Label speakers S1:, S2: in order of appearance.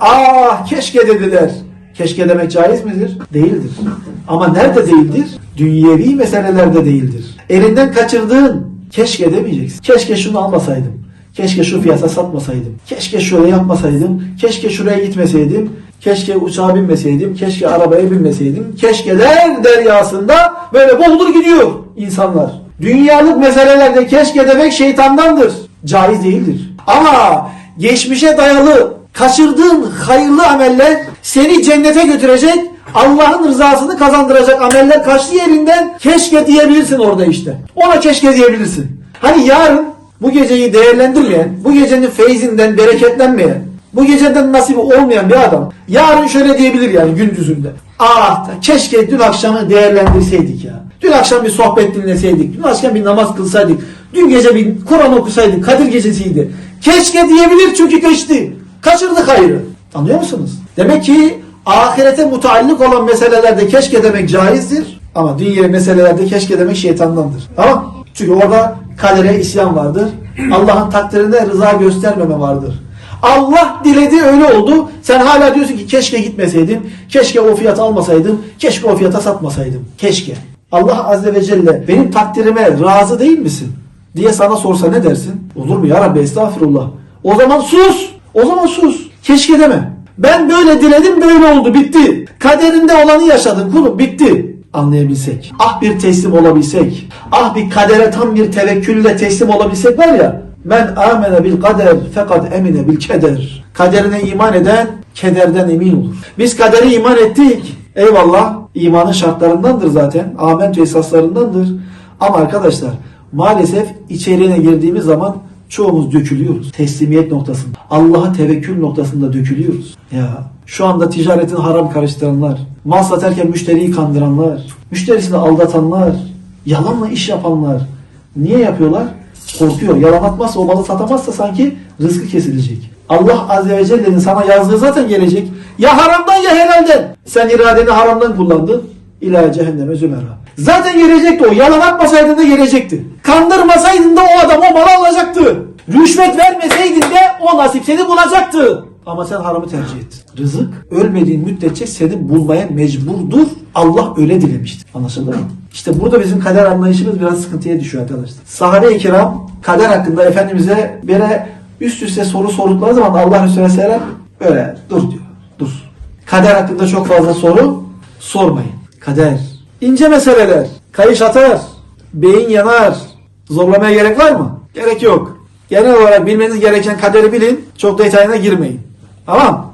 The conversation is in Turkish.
S1: Ah keşke dediler. Keşke demek caiz midir? Değildir. Ama nerede değildir? Dünyevi meselelerde değildir. Elinden kaçırdığın keşke demeyeceksin. Keşke şunu almasaydım. Keşke şu fiyata satmasaydım. Keşke şöyle yapmasaydım. Keşke şuraya gitmeseydim. Keşke uçağa binmeseydim. Keşke arabaya binmeseydim. Keşkeler deryasında böyle boğulur gidiyor insanlar. Dünyalık meselelerde keşke demek şeytandandır. Caiz değildir. Ama geçmişe dayalı kaçırdığın hayırlı ameller seni cennete götürecek, Allah'ın rızasını kazandıracak ameller kaçtı yerinden keşke diyebilirsin orada işte. Ona keşke diyebilirsin. Hani yarın bu geceyi değerlendirmeyen, bu gecenin feyzinden bereketlenmeyen, bu geceden nasibi olmayan bir adam yarın şöyle diyebilir yani gündüzünde. Ah keşke dün akşamı değerlendirseydik ya. Dün akşam bir sohbet dinleseydik. Dün akşam bir namaz kılsaydık. Dün gece bir Kur'an okusaydık. Kadir gecesiydi. Keşke diyebilir çünkü geçti. Kaçırdık hayrı. Anlıyor musunuz? Demek ki ahirete mutallik olan meselelerde keşke demek caizdir. Ama dünya meselelerde keşke demek şeytandandır. Tamam? Çünkü orada kadere isyan vardır. Allah'ın takdirine rıza göstermeme vardır. Allah diledi öyle oldu. Sen hala diyorsun ki keşke gitmeseydim. Keşke o fiyat almasaydım. Keşke o fiyata satmasaydım. Keşke. Allah Azze ve Celle benim takdirime razı değil misin? Diye sana sorsa ne dersin? Olur mu ya Rabbi estağfurullah. O zaman sus. O zaman sus. Keşke deme. Ben böyle diledim böyle oldu bitti. Kaderinde olanı yaşadın kulum bitti. Anlayabilsek. Ah bir teslim olabilsek. Ah bir kadere tam bir tevekkülle teslim olabilsek var ya. Men amene bil kader fakat emine bil keder. Kaderine iman eden kederden emin olur. Biz kadere iman ettik. Eyvallah. imanın şartlarındandır zaten. Amentü esaslarındandır. Ama arkadaşlar maalesef içeriğine girdiğimiz zaman çoğumuz dökülüyoruz. Teslimiyet noktasında. Allah'a tevekkül noktasında dökülüyoruz. Ya şu anda ticaretin haram karıştıranlar, mal satarken müşteriyi kandıranlar, müşterisini aldatanlar, yalanla iş yapanlar niye yapıyorlar? Korkuyor. Yalan atmazsa o malı satamazsa sanki rızkı kesilecek. Allah Azze ve Celle'nin sana yazdığı zaten gelecek. Ya haramdan ya helalden. Sen iradeni haramdan kullandın. İlahi cehenneme zümera. Zaten gelecekti o. Yalan atmasaydın da gelecekti. Kandırmasaydın da o adam o malı alacaktı. Rüşvet vermeseydin de o nasip seni bulacaktı. Ama sen haramı tercih ettin. Rızık ölmediğin müddetçe seni bulmaya mecburdur. Allah öyle dilemiştir. Anlaşıldı mı? İşte burada bizim kader anlayışımız biraz sıkıntıya düşüyor arkadaşlar. Sahabe-i kiram kader hakkında Efendimiz'e böyle üst üste soru sordukları zaman Allah Resulü Sellem böyle dur diyor. Dur. Kader hakkında çok fazla soru sormayın. Kader. İnce meseleler. Kayış atar. Beyin yanar. Zorlamaya gerek var mı? Gerek yok. Genel olarak bilmeniz gereken kaderi bilin. Çok detayına girmeyin. Tamam